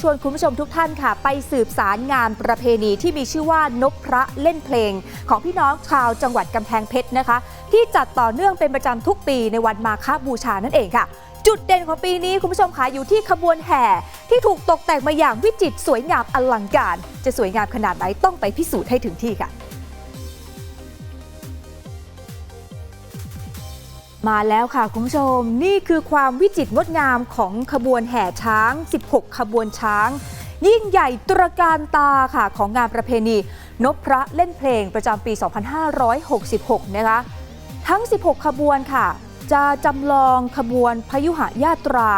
ชวนคุณผู้ชมทุกท่านค่ะ ไปสืบสารงานประเพณีที่มีชื่อว่านกพระเล่นเพลง ของพี่น้องชาวจังหวัดกำแพงเพชรนะคะ ที่จัดต่อเนื่องเป็นประจำทุกปีในวันมาฆบูชานั่นเองค่ะ จุดเด่นของปีนี้คุณผู้ชมคะอยู่ที่ขบวนแห่ ที่ถูกตกแต่งมาอย่างวิจิตรสวยงามอลังการ จะสวยงามขนาดไหนต้องไปพิสูจน์ให้ถึงที่ค่ะ มาแล้วค่ะคุณผู้ชม นี่คือความวิจิตรงดงามของขบวนแห่ช้าง 16 ขบวนช้าง ยิ่งใหญ่ตระการตาค่ะของงานประเพณีนพพระเล่นเพลงประจำปี 2566 นะคะ ทั้ง 16 ขบวนค่ะ จะจำลองขบวนพยุหยาตรา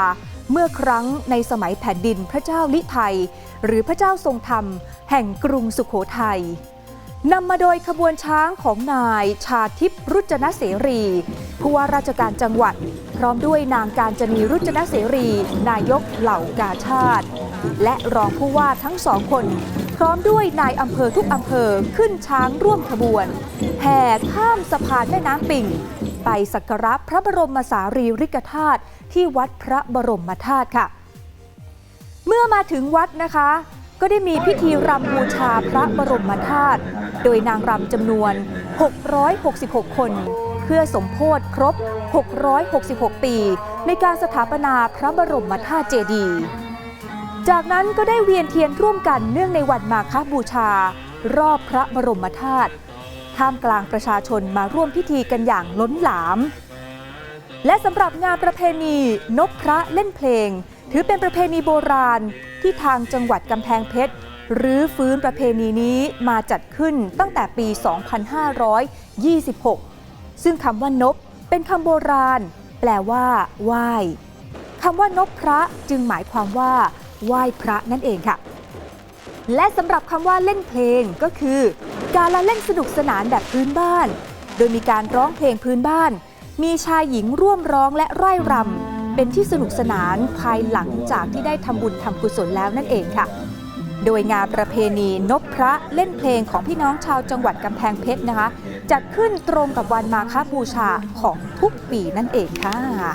เมื่อครั้งในสมัยแผ่นดินพระเจ้าลิไทย หรือพระเจ้าทรงธรรม แห่งกรุงสุขโขทัยนำมาโดยขบวนช้างของนายชาทิพรุจนเสรี ผู้ว่าราชการจังหวัด พร้อมด้วยนางการจนีรุจนเสรี นายกเหล่ากาชาติ และรองผู้ว่าทั้งสองคน พร้อมด้วยนายอำเภอทุกอำเภอขึ้นช้างร่วมขบวน แห่ข้ามสะพานแม่น้ำปิ่ง ไปสักการะพระบรมสารีริกธาตุที่วัดพระบรมธาตุค่ะ เมื่อมาถึงวัดนะคะก็ได้มีพิธีรำบูชาพระบรมธาตุ โดยนางรำจำนวน 666 คน พื่อสมโพธครบ 666 ปี ในการสถาปนาพระบรมธาตุเจดีย์จากนั้นก็ได้เวียนเทียนร่วมกันเนื่องในวันมาฆบูชา รอบพระบรมธาตุท่ามกลางประชาชนมาร่วมพิธีกันอย่างล้นหลาม และสำหรับงานประเพณีนกพระเล่นเพลง ถือเป็นประเพณีโบราณที่ทางจังหวัดกำแพงเพชรหรือฟื้นประเพณีนี้มาจัดขึ้นตั้งแต่ปี 2526 ซึ่งคำว่านบเป็นคำโบราณ แปลว่าไหว้คำว่านบพระจึงหมายความว่า ไหว้พระนั่นเองค่ะ และสำหรับคำว่าเล่นเพลงก็คือ การละเล่นสนุกสนานแบบพื้นบ้าน โดยมีการร้องเพลงพื้นบ้าน มีชายหญิงร่วมร้องและร่ายรำเป็นที่สนุกสนานภายหลังจากที่ได้ทำบุญทำกุศลแล้วนั่นเองค่ะ โดยงานประเพณีนบพระเล่นเพลงของพี่น้องชาวจังหวัดกำแพงเพชรนะคะ จัดขึ้นตรงกับวันมาฆบูชาของทุกปีนั่นเองค่ะ